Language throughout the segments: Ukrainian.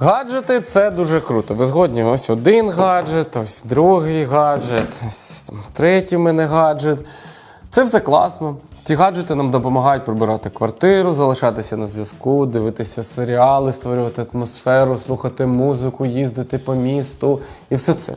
Гаджети це дуже круто. Ви згодні? Ось один гаджет, ось другий гаджет, ось третій в мене гаджет. Це все класно. Ці гаджети нам допомагають прибирати квартиру, залишатися на зв'язку, дивитися серіали, створювати атмосферу, слухати музику, їздити по місту і все це.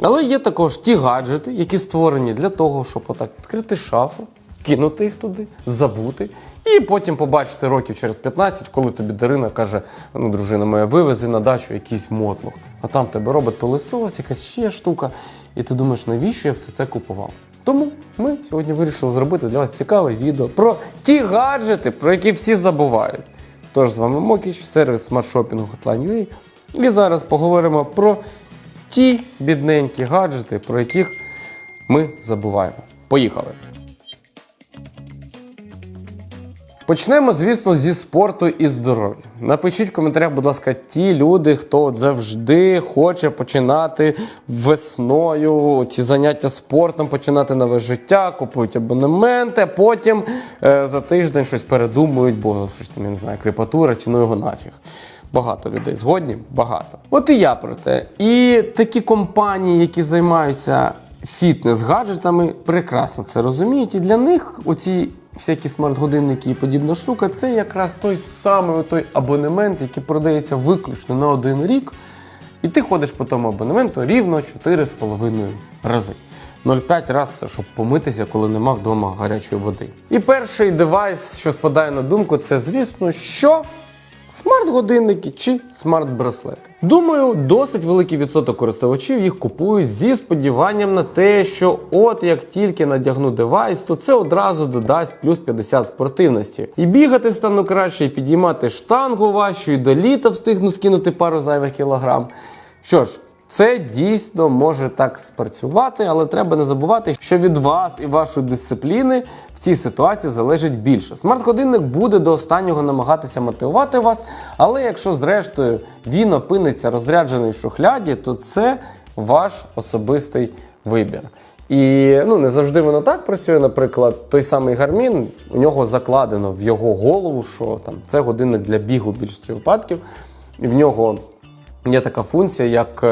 Але є також ті гаджети, які створені для того, щоб отак відкрити шафу, кинути їх туди, забути, і потім побачити років через 15, коли тобі Дарина каже: ну, дружина моя, вивези на дачу якийсь мотлох. А там тебе робот пилосос, якась ще штука. І ти думаєш, навіщо я все це купував? Тому ми сьогодні вирішили зробити для вас цікаве відео про ті гаджети, про які всі забувають. Тож з вами Мокіч, сервіс смарт-шопінгу Hotline.ua. І зараз поговоримо про ті бідненькі гаджети, про яких ми забуваємо. Поїхали! Почнемо, звісно, зі спорту і здоров'я. Напишіть в коментарях, будь ласка, ті люди, хто завжди хоче починати весною ці заняття спортом, починати нове життя, купують абонементи, а потім е, за тиждень щось передумують, бо щось там, я не знаю, крепатура чи ну його нафіг. Багато людей згодні, багато. От і я про те. І такі компанії, які займаються фітнес-гаджетами, прекрасно це розуміють. І для них оці всякі смарт-годинники і подібна штука це якраз той самий той абонемент, який продається виключно на один рік. І ти ходиш по тому абонементу рівно 4,5 рази. 0,5 раз, щоб помитися, коли нема вдома гарячої води. І перший девайс, що спадає на думку, це, звісно, що смарт-годинники чи смарт-браслети. Думаю, досить великий відсоток користувачів їх купують зі сподіванням на те, що от як тільки надягну девайс, то це одразу додасть плюс 50 спортивності. І бігати стану краще, і підіймати штангу важчу, і до літа встигну скинути пару зайвих кілограм. Що ж, це дійсно може так спрацювати, але треба не забувати, що від вас і вашої дисципліни цій ситуації залежить більше. Смарт-годинник буде до останнього намагатися мотивувати вас, але якщо зрештою він опиниться розряджений в шухляді, то це ваш особистий вибір. І ну не завжди воно так працює. Наприклад, той самий Гармін, у нього закладено в його голову, що там це годинник для бігу більшості випадків, і в нього. Є така функція, як е,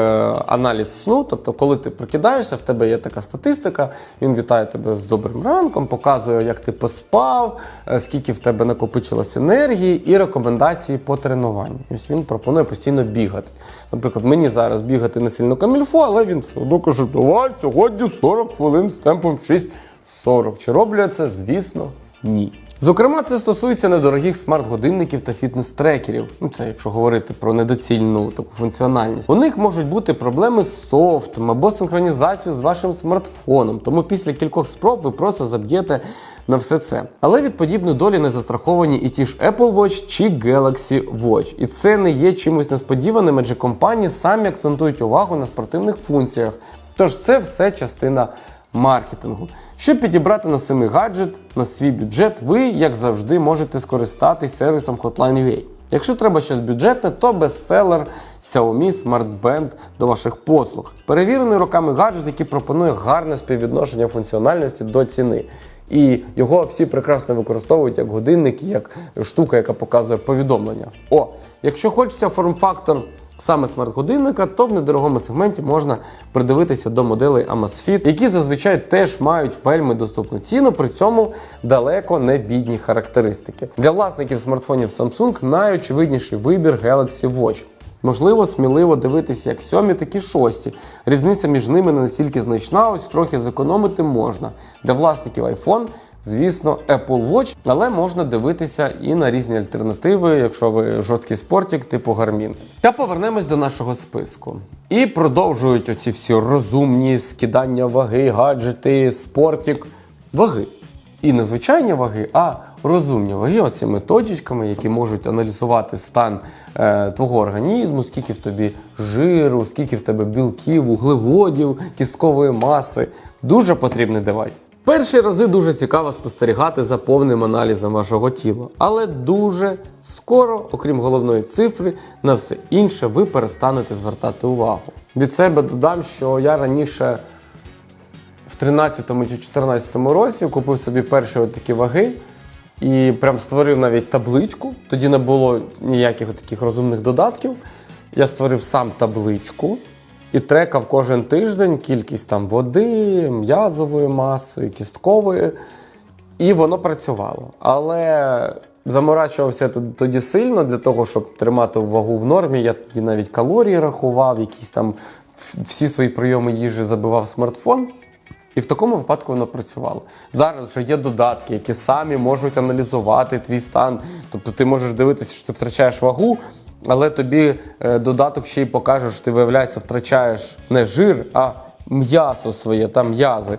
аналіз сну. Тобто, коли ти прокидаєшся, в тебе є така статистика, він вітає тебе з добрим ранком, показує, як ти поспав, е, скільки в тебе накопичилось енергії, і рекомендації по тренуванню. Ось він пропонує постійно бігати. Наприклад, мені зараз бігати не сильно камільфо, але він все одно каже, давай сьогодні 40 хвилин з темпом 6.40. Чи роблю я це? Звісно, ні. Зокрема, це стосується недорогих смарт-годинників та фітнес-трекерів. Ну, це якщо говорити про недоцільну таку функціональність. У них можуть бути проблеми з софтом або синхронізацією з вашим смартфоном. Тому після кількох спроб ви просто заб'єте на все це. Але від подібної долі не застраховані і ті ж Apple Watch чи Galaxy Watch. І це не є чимось несподіваним, адже компанії самі акцентують увагу на спортивних функціях. Тож це все частина маркетингу. Щоб підібрати на самий гаджет на свій бюджет, ви, як завжди, можете скористатись сервісом Hotline.ua. Якщо треба щось бюджетне, то бестселер Xiaomi Smart Band до ваших послуг. Перевірений роками гаджет, який пропонує гарне співвідношення функціональності до ціни. І його всі прекрасно використовують як годинник, як штука, яка показує повідомлення. О, якщо хочеться форм-фактор саме смарт-годинника, то в недорогому сегменті можна придивитися до моделей Amazfit, які зазвичай теж мають вельми доступну ціну, при цьому далеко не бідні характеристики. Для власників смартфонів Samsung найочевидніший вибір Galaxy Watch. Можливо, сміливо дивитися як сьомі, так і шості. Різниця між ними не настільки значна, ось трохи зекономити можна. Для власників iPhone, звісно, Apple Watch, але можна дивитися і на різні альтернативи, якщо ви жорсткий спортик, типу Garmin. Та повернемось до нашого списку. І продовжують оці всі розумні скидання ваги, гаджети, спортик, ваги. І не звичайні ваги, а розумні ваги, оцими точечками, які можуть аналізувати стан е, твого організму, скільки в тобі жиру, скільки в тебе білків, углеводів, кісткової маси. Дуже потрібний девайс. Перші рази дуже цікаво спостерігати за повним аналізом вашого тіла, але дуже скоро, окрім головної цифри, на все інше ви перестанете звертати увагу. Від себе додам, що я раніше в 13 чи 14 році купив собі перші такі ваги і прям створив навіть табличку. Тоді не було ніяких таких розумних додатків. Я створив сам табличку і трекав кожен тиждень кількість там води, м'язової маси, кісткової. І воно працювало. Але заморачувався тоді сильно для того, щоб тримати вагу в нормі. Я тоді навіть калорії рахував, якісь там всі свої прийоми їжі забивав смартфон. І в такому випадку воно працювало. Зараз вже є додатки, які самі можуть аналізувати твій стан. Тобто ти можеш дивитися, що ти втрачаєш вагу, але тобі е, додаток ще й покаже, що ти, виявляється, втрачаєш не жир, а м'ясо своє, там м'язи.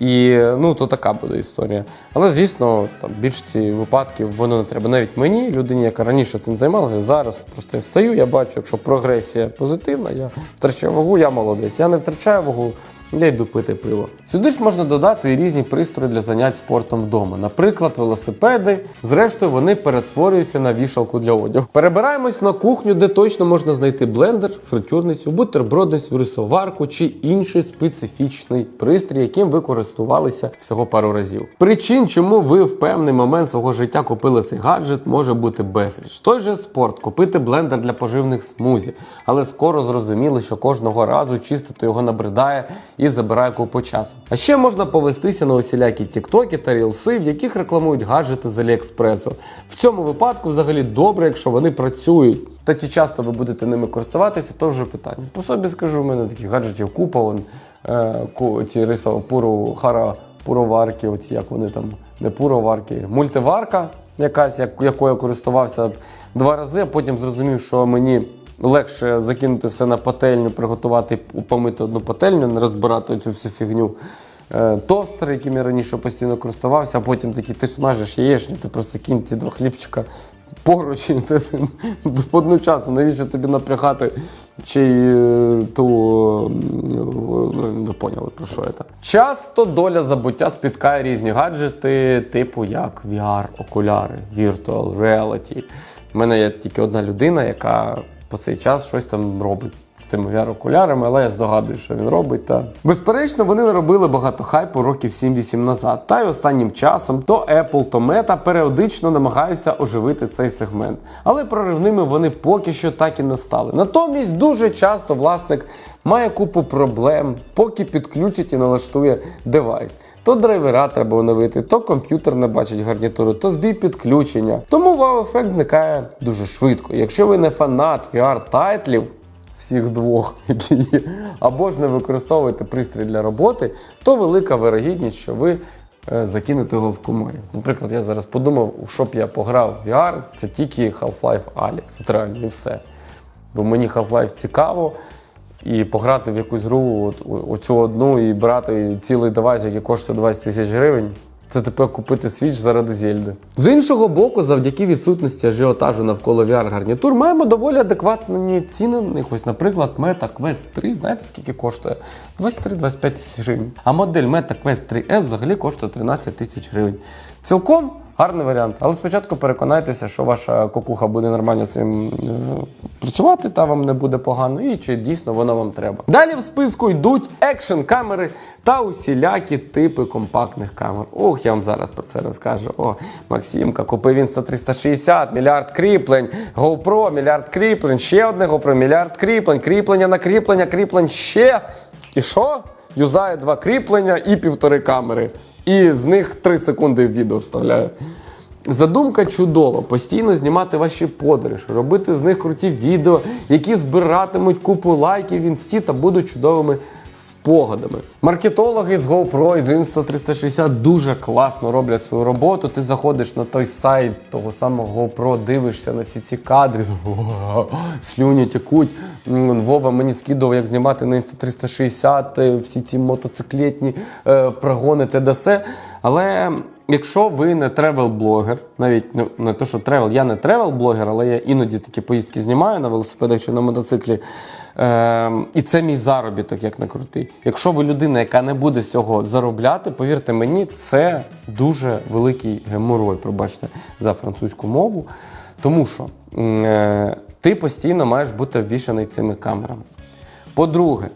І ну, то така буде історія. Але, звісно, там більшості випадків воно не треба. Навіть мені, людині, яка раніше цим займалася, зараз просто я стою, я бачу, якщо прогресія позитивна, я втрачаю вагу, я молодець. Я не втрачаю вагу, я йду пити пиво. Сюди ж можна додати різні пристрої для занять спортом вдома. Наприклад, велосипеди. Зрештою, вони перетворюються на вішалку для одягу. Перебираємось на кухню, де точно можна знайти блендер, фритюрницю, бутербродницю, рисоварку чи інший специфічний пристрій, яким ви користувалися всього пару разів. Причин, чому ви в певний момент свого життя купили цей гаджет, може бути безліч. Той же спорт, купити блендер для поживних смузі, але скоро зрозуміли, що кожного разу чистити його набридає і забирає купу часу. А ще можна повестися на усілякі тіктоки та рілси, в яких рекламують гаджети з Аліекспресу. В цьому випадку взагалі добре, якщо вони працюють. Та чи часто ви будете ними користуватися, то вже питання. По собі скажу, у мене таких гаджетів купа. Вон, е, ці рисово пуру хара пуроварки, оці як вони там, не пуроварки, мультиварка якась, як, якою користувався два рази, а потім зрозумів, що мені легше закинути все на пательню, приготувати, помити одну пательню, не розбирати цю всю фігню. Е, Тостер, яким я раніше постійно користувався, а потім такий, ти ж смажеш яєчню, ти просто кинь ці два хлібчика поруч, одночасно, навіщо тобі напрягати чи е, ту. Ви поняли, про що це. Часто доля забуття спіткає різні гаджети, типу як VR-окуляри, Virtual Reality. У мене є тільки одна людина, яка по цей час щось там робить з цими VR-окулярами, але я здогадую, що він робить. Та безперечно, вони наробили багато хайпу років 7-8 назад. Та й останнім часом то Apple, то Meta періодично намагаються оживити цей сегмент. Але проривними вони поки що так і не стали. Натомість дуже часто власник має купу проблем, поки підключить і налаштує девайс. То драйвера треба оновити, то комп'ютер не бачить гарнітуру, то збій підключення. Тому вау-ефект зникає дуже швидко. Якщо ви не фанат VR-тайтлів, всіх двох, які є, або ж не використовуєте пристрій для роботи, то велика вирогідність, що ви е, закинете його в коморі. Наприклад, я зараз подумав, що б я пограв в VR, це тільки Half-Life Alyx, от реально і все. Бо мені Half-Life цікаво. І пограти в якусь гру, оцю одну, і брати цілий девайс, який коштує 20 тисяч гривень. Це тепер купити свіч заради Зельди. З іншого боку, завдяки відсутності ажіотажу навколо VR-гарнітур, маємо доволі адекватні ціни на них. Ось, наприклад, Meta Quest 3, знаєте скільки коштує? 23-25 тисяч гривень. А модель Meta Quest 3S взагалі коштує 13 тисяч гривень. Цілком гарний варіант. Але спочатку переконайтеся, що ваша кокуха буде нормально цим е, працювати, та вам не буде погано, і чи дійсно воно вам треба. Далі в списку йдуть екшн камери та усілякі типи компактних камер. Ох, я вам зараз про це розкажу. О, Максимка, купив Insta 360, мільярд кріплень, GoPro, мільярд кріплень, ще одне GoPro, мільярд кріплень, кріплення на кріплення, кріплень ще. І що? Юзає два кріплення і півтори камери. І з них 3 секунди відео вставляю. Задумка чудова, постійно знімати ваші подорожі, робити з них круті відео, які збиратимуть купу лайків в інсті та будуть чудовими спогадами. Маркетологи з GoPro і з Insta360 дуже класно роблять свою роботу. Ти заходиш на той сайт того самого GoPro, дивишся на всі ці кадри, слюні текуть. Вова мені скидував, як знімати на Insta360 е, всі ці мотоциклетні е, прогони ТДС. Але якщо ви не тревел-блогер, навіть не, не то, що тревел, я не тревел-блогер, але я іноді такі поїздки знімаю на велосипедах чи на мотоциклі. Е, і це мій заробіток, як не крутий. Якщо ви людина, яка не буде з цього заробляти, повірте мені, це дуже великий геморой, пробачте за французьку мову. Тому що е, ти постійно маєш бути обвішаний цими камерами. По-друге,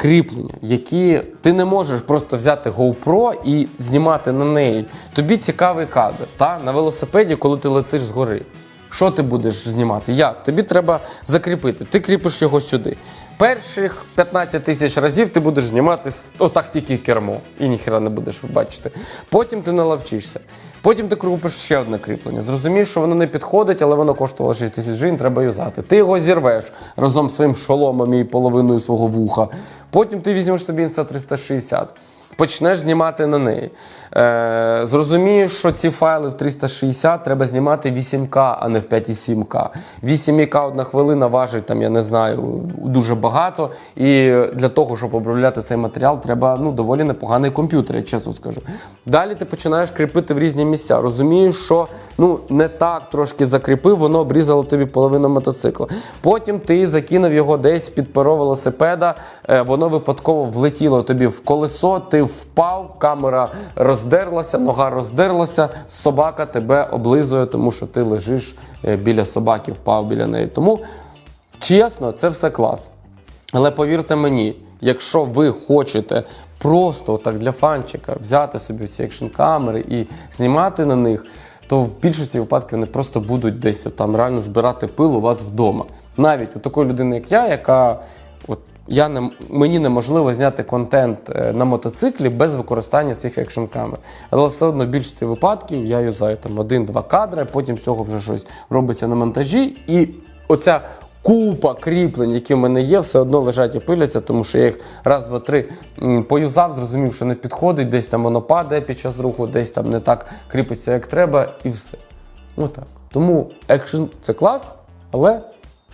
кріплення, які ти не можеш просто взяти GoPro і знімати на неї. Тобі цікавий кадр та на велосипеді, коли ти летиш згори. Що ти будеш знімати? Як? Тобі треба закріпити. Ти кріпиш його сюди. Перших 15 тисяч разів ти будеш знімати отак тільки кермо, і ніхера не будеш бачити. Потім ти налавчишся. Потім ти купиш ще одне кріплення. Зрозумієш, що воно не підходить, але воно коштувало 6 тисяч гривень, треба юзати. Ти його зірвеш разом з своїм шоломом і половиною свого вуха. Потім ти візьмеш собі Insta360 почнеш знімати на неї. Е, зрозумієш, що ці файли в 360 треба знімати 8К, а не в 5,7К. 8К одна хвилина важить, там, я не знаю, дуже багато. І для того, щоб обробляти цей матеріал, треба ну, доволі непоганий комп'ютер, я чесно скажу. Далі ти починаєш кріпити в різні місця. Розумієш, що ну, не так трошки закріпив, воно обрізало тобі половину мотоцикла. Потім ти закинув його десь під перо велосипеда, е, воно випадково влетіло тобі в колесо, ти впав, камера роздерлася, нога роздерлася, собака тебе облизує, тому що ти лежиш е, біля собаки, впав біля неї. Тому, чесно, це все клас. Але повірте мені, якщо ви хочете просто так для фанчика взяти собі ці екшн камери і знімати на них, то в більшості випадків вони просто будуть десь там реально збирати пил у вас вдома. Навіть у такої людини, як я, яка от я не мені неможливо зняти контент е, на мотоциклі без використання цих екшн камер. Але все одно більшості випадків я юзаю там один-два кадри, потім всього вже щось робиться на монтажі, і оця купа кріплень, які в мене є, все одно лежать і пиляться, тому що я їх раз, два, три поюзав, зрозумів, що не підходить, десь там воно падає під час руху, десь там не так кріпиться, як треба, і все. Ну так. Тому екшн це клас, але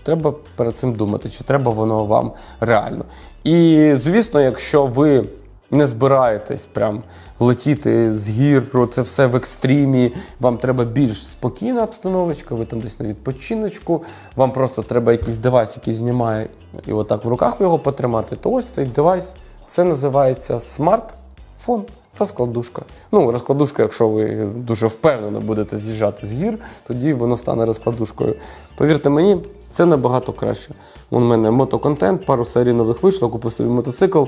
треба перед цим думати, чи треба воно вам реально. І звісно, якщо ви не збираєтесь прям летіти з гір, це все в екстримі. Вам треба більш спокійна обстановочка, ви там десь на відпочиночку, вам просто треба якийсь девайс, який знімає, і отак в руках його потримати, то ось цей девайс. Це називається смартфон. Розкладушка. Ну, розкладушка, якщо ви дуже впевнено будете з'їжджати з гір, тоді воно стане розкладушкою. Повірте мені, це набагато краще. У мене мотоконтент, пару серій нових вийшло, купив собі мотоцикл.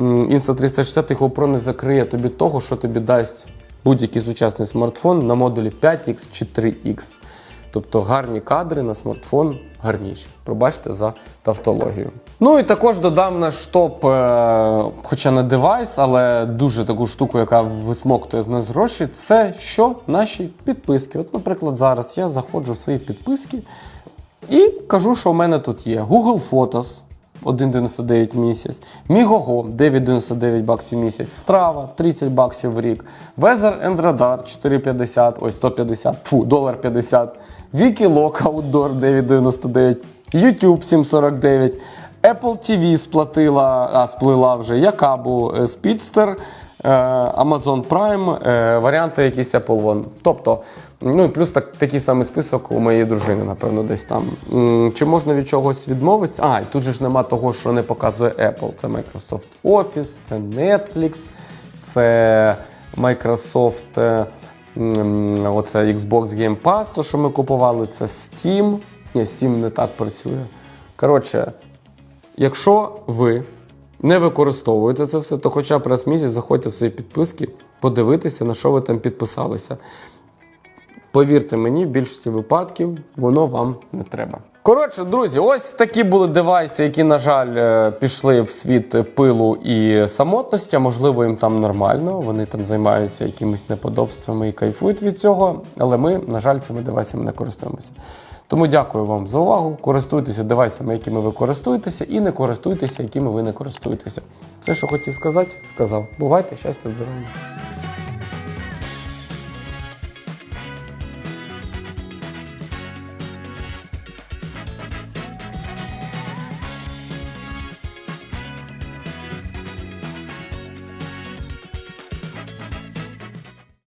М, Insta360 його не закриє тобі того, що тобі дасть будь-який сучасний смартфон на модулі 5X чи 3X. Тобто гарні кадри на смартфон гарніші. Пробачте за тавтологію. Ну і також додам наш топ, е, хоча не девайс, але дуже таку штуку, яка висмоктує з нас гроші. Це що? Наші підписки. От, наприклад, зараз я заходжу в свої підписки і кажу, що в мене тут є Google Photos 1,99 місяць, Migogo 9,99 баксів місяць, Strava 30 баксів в рік, and Radar 4,50, ой, 150, фу, долар 50, Wikiloc Outdoor 9,99, YouTube 7,49, Apple TV сплатила, а сплила вже, Якабу, е, Speedster, е, Amazon Prime, е, варіанти якісь Apple One. Тобто, ну і плюс так, такий самий список у моєї дружини, напевно, десь там. Чи можна від чогось відмовитися? А, і тут же ж нема того, що не показує Apple. Це Microsoft Office, це Netflix, це Microsoft, оце Xbox Game Pass, то, що ми купували, це Steam. Ні, Steam не так працює. Коротше, Якщо ви не використовуєте це все, то хоча б раз в місяць заходьте в свої підписки, подивитися, на що ви там підписалися. Повірте мені, в більшості випадків воно вам не треба. Коротше, друзі, ось такі були девайси, які, на жаль, е, пішли в світ пилу і самотності. Можливо, їм там нормально, вони там займаються якимись неподобствами і кайфують від цього. Але ми, на жаль, цими девайсами не користуємося. Тому дякую вам за увагу. Користуйтеся девайсами, якими ви користуєтеся, і не користуйтеся, якими ви не користуєтеся. Все, що хотів сказати, сказав. Бувайте, щастя, здоров'я.